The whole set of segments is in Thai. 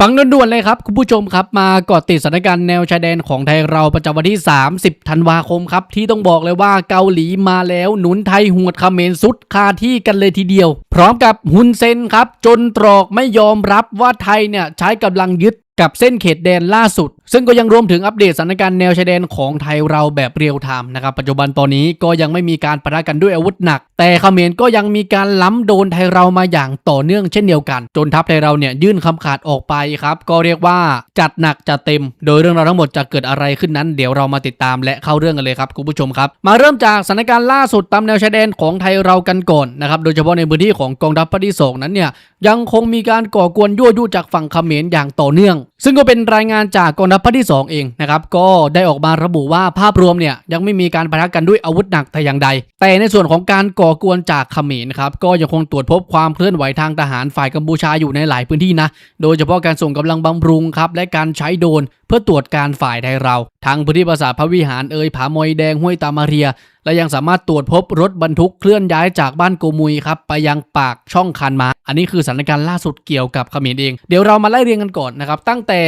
ฟังด่วนๆเลยครับ คุณผู้ชมครับ มาเกาะติดสถานการณ์แนวชายแดนของไทยเราประจำวันที่ 30 ธันวาคมครับ ที่ต้องบอกเลยว่าเกาหลีมาแล้วหนุนไทยหวดเขมรสุดคาที่กันเลยทีเดียว พร้อมกับฮุนเซนครับ จนตรอกไม่ยอมรับว่าไทยเนี่ยใช้กำลังยึดกับเส้นเขตแดนล่าสุด ซึ่งก็ยังรวมถึงอัปเดตสถานการณ์แนวชายแดนของไทยเราแบบเรียลไทม์นะครับ ปัจจุบันตอนนี้ก็ยังไม่มีการปะทะกันด้วยอาวุธหนัก แต่เขมรก็ยังมีการล้ำโดนไทยเรามาอย่างต่อเนื่องเช่นเดียวกัน จนทัพไทยเราเนี่ยยื่นคำขาดออกไปครับ ก็เรียกว่าจัดหนักจัดเต็ม โดยเรื่องราวทั้งหมดจะเกิดอะไรขึ้นนั้น เดี๋ยวเรามาติดตามและเข้าเรื่องกันเลยครับคุณผู้ชมครับ มาเริ่มจากสถานการณ์ล่าสุดตามแนวชายแดนของไทยเรากันก่อนนะครับโดยเฉพาะในพื้นที่ของกองทัพภาคที่สองนั้นเนี่ยยังคงมีการก่อกวนยั่วยุจากฝั่งเขมรอย่างต่อเนื่องซึ่งก็เป็นรายงานจากกองทัพภาคที่ 2 เองนะครับ ก็ได้ออกมาระบุว่าภาพรวมเนี่ยยังไม่มีการปะทะกันด้วยอาวุธหนักแต่อย่างใด แต่ในส่วนของการก่อกวนจากเขมรครับก็ยังคงตรวจพบความเคลื่อนไหวทางทหารฝ่ายกัมพูชาอยู่ในหลายพื้นที่นะ โดยเฉพาะการส่งกำลังบำรุงครับและการใช้โดรนเพื่อตรวจการฝ่ายไทยเราทั้งพื้นที่ปราสาทพระวิหารเอ่ยผามอยแดงห้วยตามาเรีย และยังสามารถตรวจพบรถบรรทุกเคลื่อนย้ายจากบ้านโกมุยครับไปยังปากช่องคันมา อันนี้คือสถานการณ์ล่าสุดเกี่ยวกับเขมรเอง เดี๋ยวเรามาไล่เรียงกันก่อนนะครับ ตั้งแต่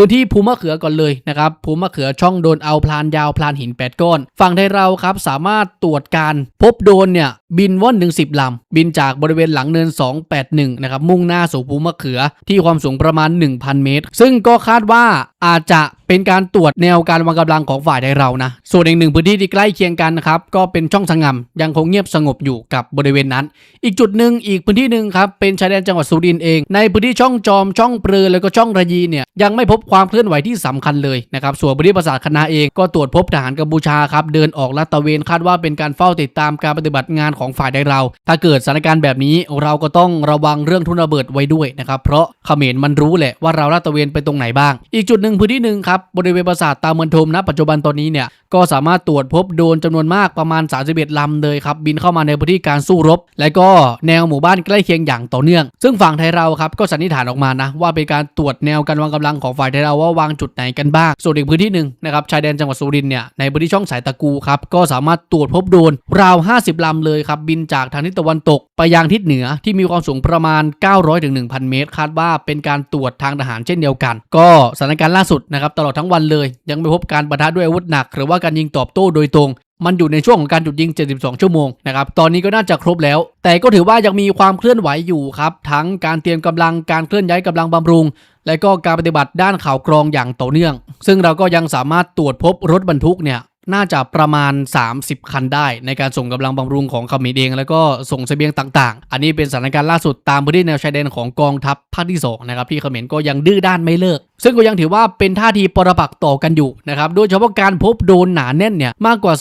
พื้นที่ภูมะเขือก่อนเลยนะครับภูมะเขือช่องโดนเอาพลานยาวพลานหิน 8 ก้อน ฝั่งไทยเราครับสามารถตรวจการพบโดนเนี่ยบินว่อนถึง10ลำ บินจากบริเวณหลังเนิน 281 นะครับมุ่งหน้าสู่ภูมะเขือที่ความสูงประมาณ 1,000 เมตร ซึ่งก็คาดว่าอาจจะ เป็นการตรวจแนวการวางกำลังของฝ่ายไทยเรานะ ส่วนอีกหนึ่งพื้นที่ที่ใกล้เคียงกันนะครับก็เป็นช่องสงํยังคงเงียบสงบอยู่กับบริเวณนั้น อีกจุดหนึ่งอีกพื้นที่หนึ่งครับเป็นชายแดนจังหวัดสุรินทร์เอง ในพื้นที่ช่องจอมช่องเปลือแล้วก็ช่องระยีเนี่ยยังไม่พบความเคลื่อนไหวที่สำคัญเลยนะครับส่วนพื้นที่ปราสาทคณะเองก็ตรวจพบทหารกัมพูชาครับเดินออกลาดตระเวนคาดว่าเป็นการเฝ้าติดตามการปฏิบัติงานของฝ่ายไทยเรา ถ้าเกิดสถานการณ์แบบนี้เราก็ต้องระวังเรื่องทุนระเบิดไว้ด้วยนะครับเพราะเขมรมันรู้แหละว่าเราลาดตระเวนไปตรงไหนบ้าง อีกจุดหนึ่งพื้นที่หนึ่งครับบริเวณปราสาทตาเมือนทมณปัจจุบันตอนนี้เนี่ยก็สามารถตรวจพบโดรนจำนวนมากประมาณ 31 ลำเลยครับบินเข้ามาในพื้นที่การสู้รบ และก็แนวหมู่บ้านใกล้เคียงอย่างต่อเนื่อง ซึ่งฝั่งไทยเราครับก็สันนิษฐานออกมานะว่าเป็นการตรวจแนวการวางกำลังของฝ่ายไทยเราว่าวางจุดไหนกันบ้าง ส่วนอีกพื้นที่หนึ่งนะครับชายแดนจังหวัดสุรินทร์เนี่ยในพื้นที่ช่องสายตะกูครับก็สามารถตรวจพบโดรนราว 50 ลำเลยครับบินจากทางทิศตะวันตก ไปยังทิศเหนือที่มีความสูงประมาณ 900ถึง1,000 เมตร คาดว่าเป็นการตรวจทางทหารเช่นเดียวกัน ก็สถานการณ์ล่าสุดนะครับตลอดทั้งวันเลย ยังไม่พบการประทะด้วยอาวุธหนัก หรือว่าการยิงตอบโต้โดยตรง มันอยู่ในช่วงของการหยุดยิง 72 ชั่วโมงนะครับตอนนี้ก็น่าจะครบแล้ว แต่ก็ถือว่ายังมีความเคลื่อนไหวอยู่ครับทั้งการเตรียมกำลังการเคลื่อนย้ายกำลังบำรุง และก็การปฏิบัติด้านข่าวกรองอย่างต่อเนื่อง ซึ่งเราก็ยังสามารถตรวจพบรถบรรทุกเนี่ยน่าจะประมาณ 30 คันได้ ในการส่งกำลังบำรุงของขมรเอง แล้วก็ส่งเสบียงต่างๆ อันนี้เป็นสถานการณ์ล่าสุดตามพื้นที่แนวชายแดนของกองทัพภาคที่2นะครับที่เขมรก็ยังดื้อด้านไม่เลิก ซึ่งก็ยังถือว่าเป็นท่าทีปรปักต่อกันอยู่นะครับโดยเฉพาะการพบโดนหนาแน่นเนี่ยมากกว่า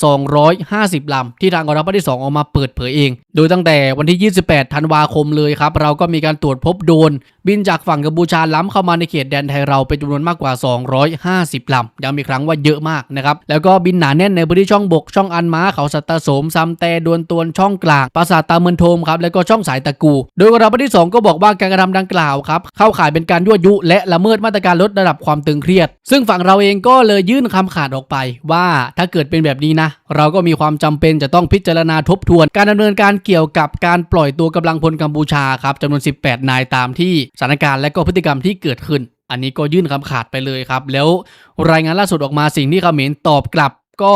250 ลำ ที่ทางกองทัพภาคที่ 2 ออกมาเปิดเผยเอง โดยตั้งแต่วันที่ 28 ธันวาคมเลยครับ เราก็มีการตรวจพบโดน บินจากฝั่งกัมพูชาล้ำเข้ามาในเขตแดนไทยเราเป็นจำนวนมากกว่า 250 ลำย้ำอีกครั้งว่าเยอะมากนะครับแล้วก็บินหนาแน่นในพื้นที่ช่องบก ช่องอันม้าเขาสัตตสมซัมแต่ดวนตวนช่องกลางปราสาทตาเมือนโทมครับแล้วก็ช่องสายตะกู โดยกองทัพภาคที่ 2 ก็บอกว่าการกระทำดังกล่าวครับเข้าข่ายเป็นการยั่วยุและละเมิดมาตรการลดระดับความตึงเครียด ซึ่งฝั่งเราเองก็เลยยื่นคำขาดออกไป ว่าถ้าเกิดเป็นแบบนี้นะ เราก็มีความจำเป็นจะต้องพิจารณาทบทวน การดำเนินการเกี่ยวกับการปล่อยตัวกำลังพลกัมพูชาครับจำนวน 18 นายตามที่สถานการณ์และก็พฤติกรรมที่เกิดขึ้น อันนี้ก็ยื่นคำขาดไปเลยครับ แล้วรายงานล่าสุดออกมาสิ่งที่เขมรตอบกลับก็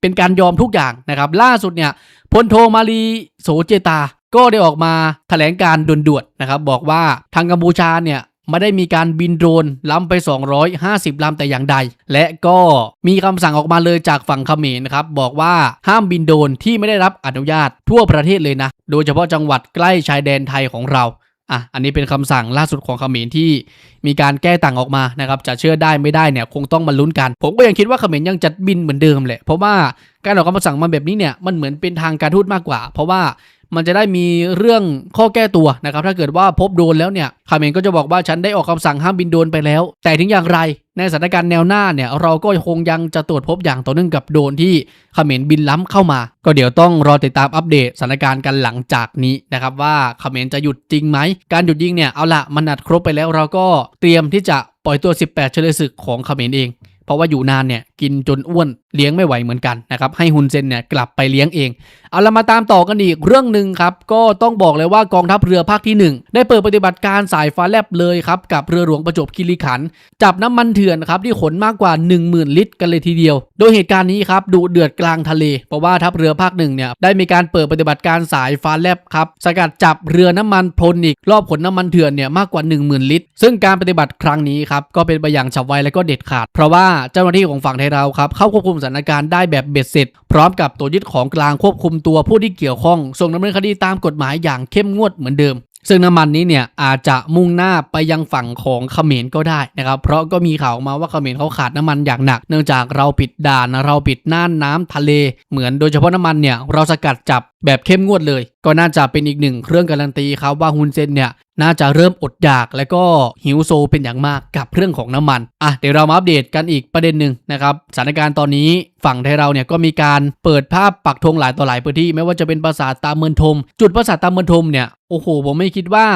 เป็นการยอมทุกอย่างนะครับ ล่าสุดเนี่ยพลโทมาลีโสเจตา ก็ได้ออกมาแถลงการด่วนๆนะครับ บอกว่าทางกัมพูชาเนี่ย ไม่ได้มีการบินโดรนล้ำไป 250ลำแต่อย่างใด และก็มีคำสั่งออกมาเลยจากฝั่งเขมรนะครับบอกว่าห้ามบินโดรนที่ไม่ได้รับอนุญาตทั่วประเทศเลยนะ โดยเฉพาะจังหวัดใกล้ชายแดนไทยของเราอะอันนี้เป็นคำสั่งล่าสุดของเขมรที่มีการแก้ต่างออกมานะครับ จะเชื่อได้ไม่ได้เนี่ยคงต้องมาลุ้นกัน ผมก็ยังคิดว่าเขมรยังจัดบินเหมือนเดิมแหละ เพราะว่าการออกคำสั่งมาแบบนี้เนี่ยมันเหมือนเป็นทางการทูตมากกว่า เพราะว่า มันจะได้มีเรื่องข้อแก้ตัวนะครับถ้าเกิดว่าพบโดนแล้วเนี่ยเมรก็จะบอกว่าฉันได้ออกคำสั่งห้ามบินโดนไปแล้ว แต่ถึงอย่างไรในสถานการณ์แนวหน้าเนี่ยเราก็คงยังจะตรวจพบอย่างต่อเนื่องกับโดนที่เขมรบินล้ำเข้ามา ก็เดี๋ยวต้องรอติดตามอัปเดตสถานการณ์กันหลังจากนี้นะครับว่าเขมรจะหยุดจริงไหม การหยุดยิงเนี่ยเอาละมันนัดครบไปแล้วเราก็เตรียมที่จะปล่อยตัว 18 เฉลยศึกของเขมรเอง เพราะว่าอยู่นานเนี่ย กินจนอ้วนเลี้ยงไม่ไหวเหมือนกันนะครับให้ฮุนเซนเนี่ยกลับไปเลี้ยงเอง เอาละมาตามต่อกันอีกเรื่องหนึ่งครับ ก็ต้องบอกเลยว่ากองทัพเรือภาคที่ 1 ได้เปิดปฏิบัติการสายฟ้าแลบเลยครับ กับเรือหลวงประจวบคีรีขัน จับน้ำมันเถื่อนครับที่ขนมากกว่า 10,000 ลิตรกันเลยทีเดียว โดยเหตุการณ์นี้ครับดูเดือดกลางทะเล เพราะว่าทัพเรือภาคหนึ่งเนี่ยได้มีการเปิดปฏิบัติการสายฟ้าแลบครับสกัดจับเรือน้ำมันพลนอีกรอบขนน้ำมันเถื่อนเนี่ยมากกว่า 10,000 ลิตร ซึ่งการปฏิบัติครั้งนี้ครับก็เป็นไปอย่างฉับไวและก็เด็ดขาด เพราะว่าเจ้าหน้าที่ของฝั่งไทยเราครับเข้าควบคุมสถานการณ์ได้แบบเบ็ดเสร็จ พร้อมกับตัวยึดของกลางควบคุมตัวผู้ที่เกี่ยวข้อง ส่งดำเนินคดีตามกฎหมายอย่างเข้มงวดเหมือนเดิมซึ่งน้ำมันนี้เนี่ยอาจจะมุ่งหน้าไปยังฝั่งของเขมรก็ได้นะครับ เพราะก็มีข่าวมาว่าเขมรเขาขาดน้ำมันอย่างหนัก เนื่องจากเราปิดด่านเราปิดน่านน้ำทะเล เหมือนโดยเฉพาะน้ำมันเนี่ยเราสกัดจับ แบบเข้มงวดเลย ก็น่าจะเป็นอีกหนึ่งเครื่องการันตีครับว่าฮุนเซนเนี่ยน่าจะเริ่มอดอยากและก็หิวโซเป็นอย่างมากกับเรื่องของน้ำมัน อะเดี๋ยวเรามาอัปเดตกันอีกประเด็นหนึ่งนะครับสถานการณ์ตอนนี้ฝั่งไทยเราเนี่ยก็มีการเปิดภาพปักธงหลายต่อหลายพื้นที่ ไม่ว่าจะเป็นปราสาทตามเมืองทม จุดปราสาทตามเมืองทมเนี่ยโอ้โหผมไม่คิดว่า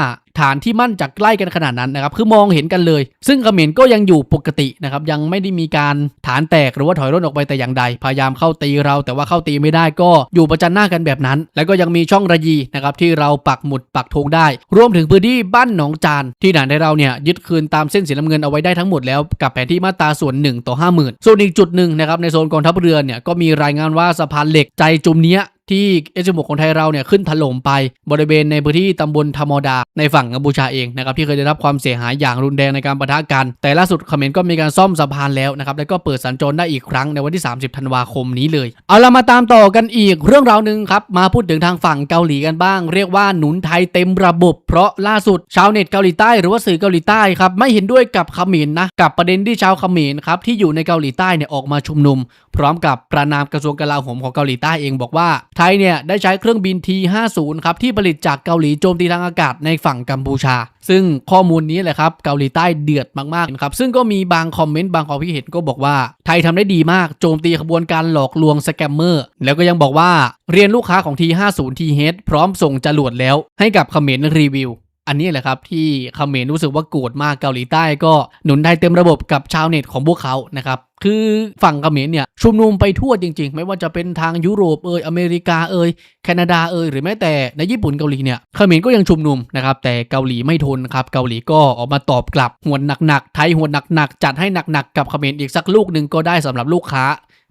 ฐานที่มั่นจะใกล้กันขนาดนั้นนะครับคือมองเห็นกันเลย ซึ่งเขมรก็ยังอยู่ปกตินะครับยังไม่ได้มีการฐานแตกหรือว่าถอยร่นออกไปแต่อย่างใด พยายามเข้าตีเราแต่ว่าเข้าตีไม่ได้ก็อยู่ประจันหน้ากันแบบนั้น แล้วก็ยังมีช่องระยีนะครับที่เราปักหมุดปักธงได้ รวมถึงพื้นที่บ้านหนองจานที่ด่านในเราเนี่ยยึดคืนตามเส้นสีน้ำเงินเอาไว้ได้ทั้งหมดแล้วกับแผนที่มาตราส่วน 1 ต่อ 50,000ส่วนอีกจุดหนึ่งนะครับในโซนกองทัพเรือเนี่ยก็มีรายงานว่าสะพานเหล็กใจจุมเนี้ย ที่เอสมของไทยเราเนี่ยขึ้นถล่มไปบริเวณในพื้นที่ตำบลธรรมดาในฝั่งกัมพูชาเองนะครับที่เคยได้รับความเสียหายอย่างรุนแรงในการปะทะกัน แต่ล่าสุดเขมรก็มีการซ่อมสะพานแล้วนะครับแล้วก็เปิดสัญจรได้อีกครั้งในวันที่ 30 ธันวาคมนี้เลย เอาละมาตามต่อกันอีกเรื่องราวหนึ่งครับมาพูดถึงทางฝั่งเกาหลีกันบ้าง เรียกว่าหนุนไทยเต็มระบบเพราะล่าสุดชาวเน็ตเกาหลีใต้ หรือว่าสื่อเกาหลีใต้ครับไม่เห็นด้วยกับเขมรนะกับประเด็นที่ชาวเขมรครับที่อยู่ในเกาหลีใต้เนี่ยออกมาชุมนุม พร้อมกับประนามกระทรวงกลาโหมของเกาหลีใต้เองบอกว่าไทยเนี่ยได้ใช้เครื่องบิน T50 ครับที่ผลิตจากเกาหลีโจมตีทางอากาศในฝั่งกัมพูชา ซึ่งข้อมูลนี้แหละครับเกาหลีใต้เดือดมากๆนะครับซึ่งก็มีบางคอมเมนต์บางความคิดเห็นก็บอกว่า ไทยทำได้ดีมากโจมตีขบวนการหลอกลวงสแกมเมอร์แล้วก็ยังบอกว่าเรียนลูกค้าของ T50 T-H พร้อมส่งจรวดแล้ว ให้กับคอมเขมรรีวิวอันนี้แหละครับที่คอมเขมรรู้สึกว่าโกรธมากเกาหลีใต้ก็หนุนไทยเต็มระบบกับชาวเน็ตของพวกเขานะครับ คือฝั่งเขมรเนี่ยชุมนุมไปทั่วจริง ๆ ไม่ว่าจะเป็นทางยุโรปเอยอเมริกาเอยแคนาดาเอยหรือแม้แต่ในญี่ปุ่นเกาหลีเนี่ยเขมรก็ยังชุมนุมนะครับแต่เกาหลีไม่ทนครับเกาหลีก็ออกมาตอบกลับหวนหนักๆไทยหวนหนักๆจัดให้หนักๆกับเขมรอีกสักลูกหนึ่งก็ได้สำหรับลูกค้า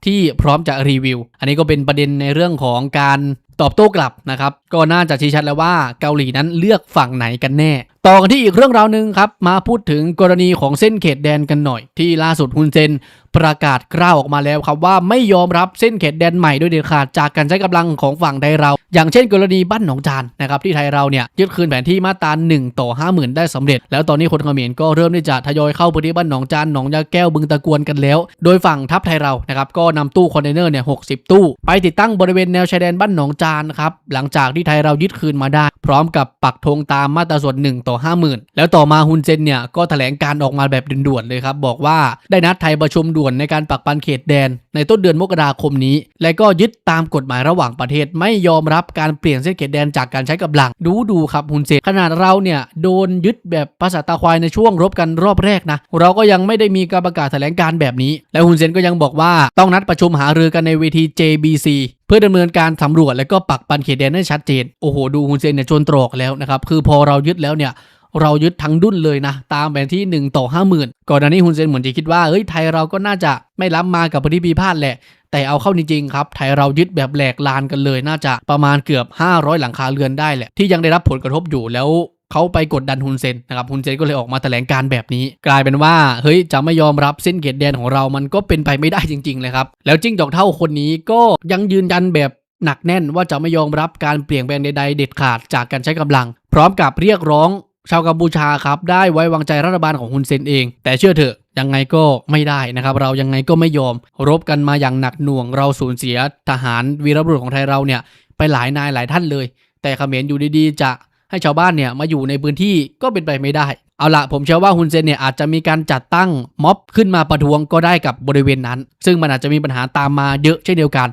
ที่พร้อมจะรีวิว อันนี้ก็เป็นประเด็นในเรื่องของการ ตอบโต้กลับนะครับ ก็น่าจะชี้ชัดแล้วว่าเกาหลีนั้นเลือกฝั่งไหนกันแน่ ต่อกันที่อีกเรื่องราวหนึ่งครับ มาพูดถึงกรณีของเส้นเขตแดนกันหน่อย ที่ล่าสุดฮุนเซนประกาศกล้าวออกมาแล้วครับว่าไม่ยอมรับเส้นเขตแดนใหม่โดยเด็ดขาดจากการใช้กำลังของฝั่งไทยเรา อย่างเช่น กรณีบ้านหนองจานนะครับที่ไทยเราเนี่ยยึดคืนแผนที่มาตรา1ต่อ 50,000 ได้สำเร็จ แล้วตอนนี้คนเขมรก็เริ่มที่จะทยอยเข้าพื้นที่บ้านหนองจานหนองยาแก้วบึงตะกวนกันแล้ว โดยฝั่งทัพไทยเรานะครับก็นำตู้คอนเทนเนอร์เนี่ย60ตู้ ไปติดตั้งบริเวณแนวชายแดนบ้านหนองจานครับหลังจากที่ไทยเรายึดคืนมาได้ พร้อมกับปักธงตามมาตราส่วน1ต่อ 50,000 แล้วต่อมาฮุนเซนเนี่ยก็แถลงการออกมาแบบด่วนๆเลยครับบอกว่าได้นัดไทยประชุมด่วนในการปักปันเขตแดน ในต้นเดือนมกราคมนี้ และก็ยึดตามกฎหมายระหว่างประเทศไม่ยอมรับการเปลี่ยนเส้นเขตแดนจากการใช้กำลัง ดูดูครับฮุนเซนขนาดเราเนี่ยโดนยึดแบบภาษาตาควายในช่วงรบกันรอบแรกนะเราก็ยังไม่ได้มีการประกาศแถลงการแบบนี้ และฮุนเซนก็ยังบอกว่าต้องนัดประชุมหารือกันในเวที JBC เพื่อดำเนินการสำรวจและก็ปักปันเขตแดนให้ชัดเจน โอ้โห ดูฮุนเซนเนี่ยจนตรอกแล้วนะครับ คือพอเรายึดแล้วเนี่ย เรายึดทั้งดุนเลยนะ ตามแผนที่ 1 ต่อ 50,000 ก่อนหน้านี้ฮุนเซนเหมือนจะคิดว่าเฮ้ยไทยเราก็น่าจะไม่ล้ำมากับพื้นที่พิพาทแหละ แต่เอาเข้าจริงๆครับ ไทยเรายึดแบบแหลกลานกันเลย น่าจะประมาณเกือบ 500 หลังคาเรือนได้แหละ ที่ยังได้รับผลกระทบอยู่แล้วเขาไปกดดันฮุนเซนนะครับฮุนเซนก็เลยออกมาแถลงการแบบนี้ กลายเป็นว่าเฮ้ยจะไม่ยอมรับเส้นเขตแดนของเรามันก็เป็นไปไม่ได้จริงๆเลยครับแล้วจิ้งจอกเท่าคนนี้ก็ยังยืนยันแบบหนักแน่นว่าจะไม่ยอมรับการเปลี่ยนแปลงใดๆเด็ดขาดจากการใช้กำลัง พร้อมกับเรียกร้อง ชาวกัมพูชาครับได้ไว้วางใจรัฐบาลของฮุนเซนเอง แต่เชื่อเถอะยังไงก็ไม่ได้นะครับ เรายังไงก็ไม่ยอม รบกันมาอย่างหนักหน่วง เราสูญเสียทหารวีรบุรุษของไทยเราเนี่ยไปหลายนายหลายท่านเลย แต่เขมรอยู่ดีๆ จะให้ชาวบ้านเนี่ยมาอยู่ในพื้นที่ก็เป็นไปไม่ได้ เอาละผมเชื่อว่าฮุนเซนเนี่ยอาจจะมีการจัดตั้งม็อบขึ้นมาประท้วงก็ได้กับบริเวณนั้น ซึ่งมันอาจจะมีปัญหาตามมาเยอะเช่นเดียวกัน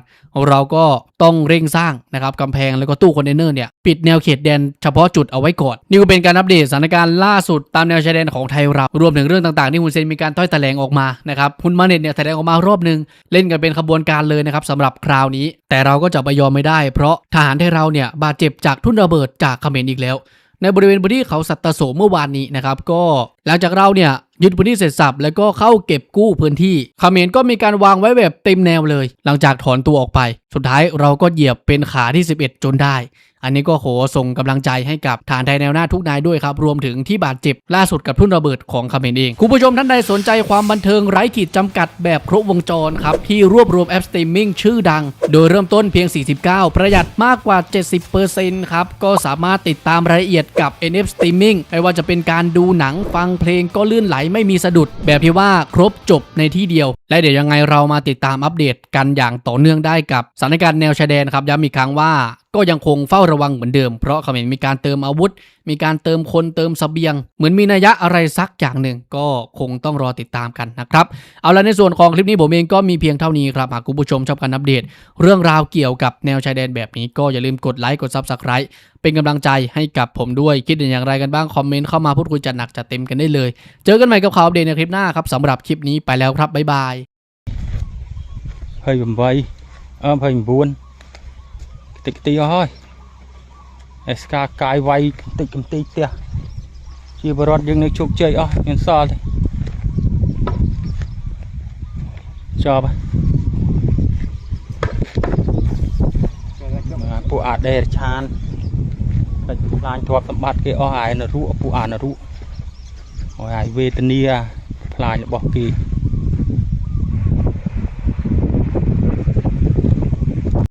เราก็ต้องเร่งสร้างนะครับกำแพงแล้วก็ตู้คอนเทนเนอร์เนี่ยปิดแนวเขตแดนเฉพาะจุดเอาไว้ก่อนนี่ก็เป็นการอัปเดตสถานการณ์ล่าสุดตามแนวชายแดนของไทยเรารวมถึงเรื่องต่างๆที่ฮุนเซนมีการต้อยแถลงออกมานะครับฮุนมาเน็ตเนี่ยแถลงออกมารอบหนึ่งเล่นกันเป็นขบวนการเลยนะครับสำหรับคราวนี้ แต่เราก็จะไปยอมไม่ได้ เพราะทหารไทยเราเนี่ยบาดเจ็บจากทุ่นระเบิดจากเขมรอีกแล้ว ในบริเวณพื้นที่เขาสัตตโสมเมื่อวานนี้นะครับก็หลังจากเราเนี่ยยึดพื้นที่เสร็จสับแล้วก็เข้าเก็บกู้พื้นที่เขมรก็มีการวางไว้แบบเต็มแนวเลย หลังจากถอนตัวออกไป สุดท้ายเราก็เหยียบเป็นขาที่ 11 จนได้ อันนี้ก็โหส่งกำลังใจให้กับฐานไทยแนวหน้าทุกนายด้วยครับ รวมถึงที่บาดเจ็บล่าสุดกับทุ่นระเบิดของเมรเอง คุณผู้ชมท่านใดสนใจความบันเทิงไร้ขีดจำกัดแบบครบวงจรครับ ที่รวบรวมแอปสตรีมมิ่งชื่อดัง โดยเริ่มต้นเพียง 49 ประหยัดมากกว่า 70%ครับ ก็สามารถติดตามรายละเอียดกับ NF Streaming ไม่ว่าจะเป็นการดูหนังฟังเพลงก็ลื่นไหลไม่มีสะดุด แบบที่ว่าครบจบในที่เดียว และเดี๋ยวยังไงเรามาติดตามอัปเดตกันอย่างต่อเนื่องได้กับสถานการณ์แนวชายแดนครับย้ำอีกครั้งว่าก็ยังคงเฝ้าระวังเหมือนเดิม เพราะเขมรมีการเติมอาวุธ มีการเติมคนเติมเสบียง เหมือนมีนัยยะอะไรสักอย่างหนึ่ง ก็คงต้องรอติดตามกันนะครับ เอาละในส่วนของคลิปนี้ผมเองก็มีเพียงเท่านี้ครับ หากคุณผู้ชมชอบการอัปเดต เรื่องราวเกี่ยวกับแนวชายแดนแบบนี้ก็อย่าลืมกดไลค์กด Subscribe เป็นกำลังใจให้กับผมด้วย คิดเห็นอย่างไรกันบ้าง คอมเมนต์เข้ามาพูดคุยจัดหนักจัดเต็มกันได้เลย เจอกันใหม่กับข่าวอัปเดตในคลิปหน้าครับสำหรับคลิปนี้ไปแล้วครับบ๊ายบาย 28អឺ29តិចតិចអស់ហើយអេសកាកាយវាយតិចកំតិចផ្ទះជាបរដ្ឋយើងនៅជោគជ័យអស់មានសល់ទេចប់ហើយមកពួកអាដេរឆាន តែខ្លាញ់ទ្រព្យសម្បត្តិគេអស់ហើយនរុពួកអានរុហើយហើយវេទនាផ្លាញរបស់គេ